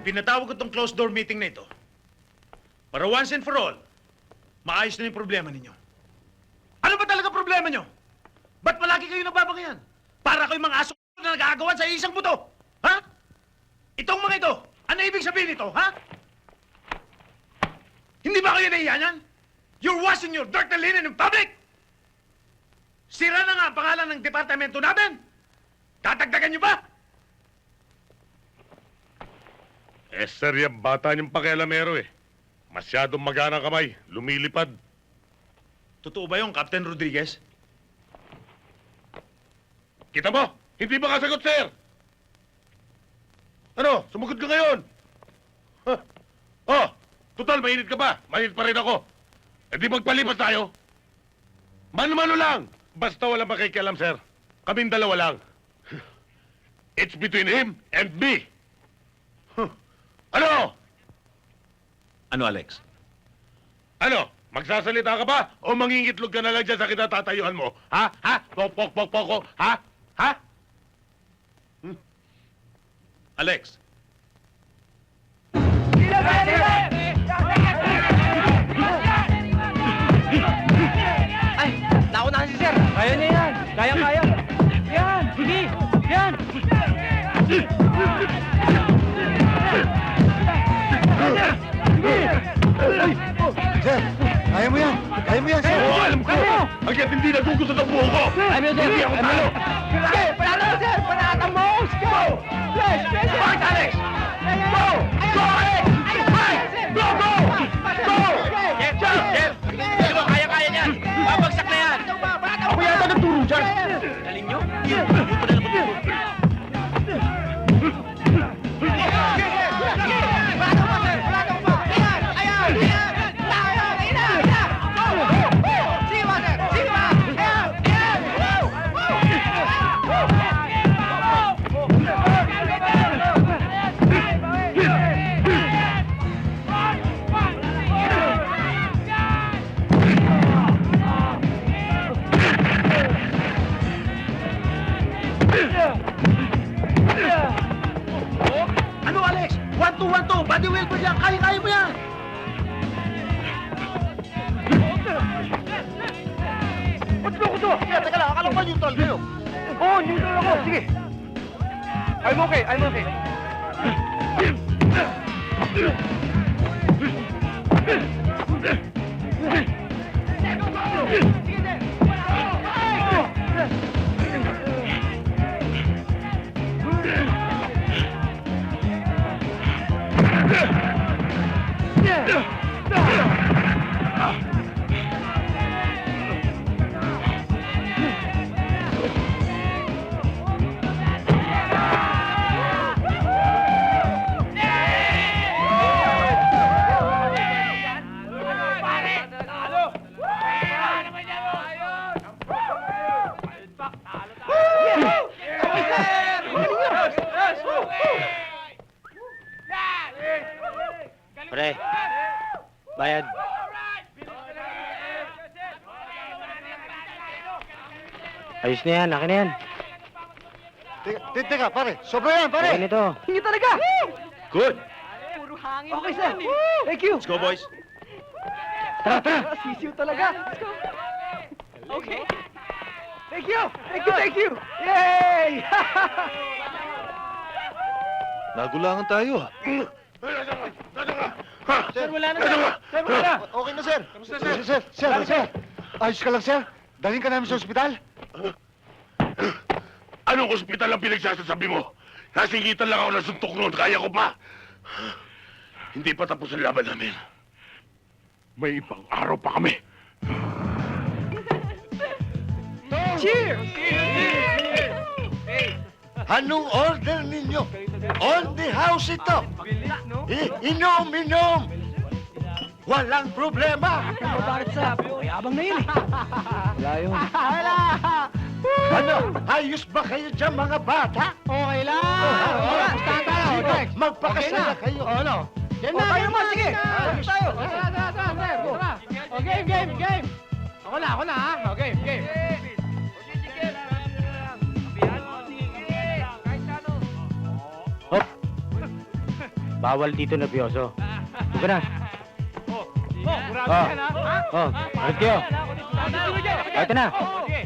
Pinatawag ko tong closed door meeting na ito para once and for all, maayos na yung problema ninyo. Ano ba talaga problema nyo? Ba't palagi kayo nababangayan? Para kayong mga aso na nag-aagawan sa isang buto? Ha? Itong mga ito, ano ibig sabihin nito, ha? Hindi ba kayo nahiya? You're washing your dirt and linen in public! Sira na nga ang pangalan ng departamento natin! Tatagdagan niyo ba? Eh, sir, yung bata niyong pakialamero eh. Masyadong magana kamay, lumilipad. Totoo ba yung Captain Rodriguez? Kita mo, hindi ba kasagot, sir? Ano, sumagot ka ngayon? Huh? Oh, total, mainit ka ba? Mainit pa rin ako. Eh di magpalipas tayo. Mano-mano lang. Basta wala makikialam, sir. Kaming dalawa lang. It's between him and me. Ano? Ano, Alex? Ano? Magsasalita ka ba? O mangingitlog ka na lang dyan sa kinatatayuan mo? Ha? Ha? Pok, pok, pok, pok, pok. Ha? Ha? Alex, Ay, nauna si sir. Kaya niya yan. Kaya, Hanggat hindi nagugusto sa buho ko. Sir. Hindi ako Ay, mo. talo. Sige, panalo, sir. Panatang mo. Go. Flash, flash. Bakit, Alex? Go. Go, Alex! Go, go! Go! Jeff, Jeff, Jeff. Hindi mo kaya-kaya niyan. Babagsak na yan. Ako yata nagturo dyan. Galing nyo? Ano, Alex? One, two, one, two. Body wheel mo yan. Kaya-kaya mo yan. Ba't ko to? Teka, teka lang. Akala ko ba neutral kayo? Oo, oh, neutral ako. Sige. I'm okay, I'm okay. Yeah. Pre, bayad. Ayos na yan, akin na yan. Teka, te- teka, pare. Sobra yan, pare. Akin ito. Hindi talaga. Good. Okay, sir. Thank you. Let's go, boys. Tara, tara. Sisiw talaga. Okay. Thank you. Thank you, thank you. Yay! Nagulangan tayo, ah. Sir, wala na, sir. Sir, wala na. Okay na, sir. Sir, sir, sir, sir. Ayos ka lang, sir. Dalhin ka namin sa ospital. Anong ospital ang pinagsasasabi mo? Nasingitan lang ako ng suntok noon, kaya ko pa. Hindi pa tapos ang laban namin. May ibang araw pa kami. Cheer! Anong order ninyo? On the house ito. I- inom, inom. Walang problema. Bakit sa... Mayabang na yun eh. Wala yun. Wala! Ano? Ayos ba kayo dyan, mga bata? Okay lang! Wala. Basta tayo! Sige, magpakasala kayo. ano? Game na! Tayo mo, sige! Ayos tayo! Tara, tara, tara, tara! O, game, game, game! Ako na, ako na, ha? O, game, game! Bawal dito nervyoso. Huwag ka na. Oh, murado Ah. yan, ha? Ha? Oh, alis kayo. Dito ka dyan. Ito na. Oh, sige.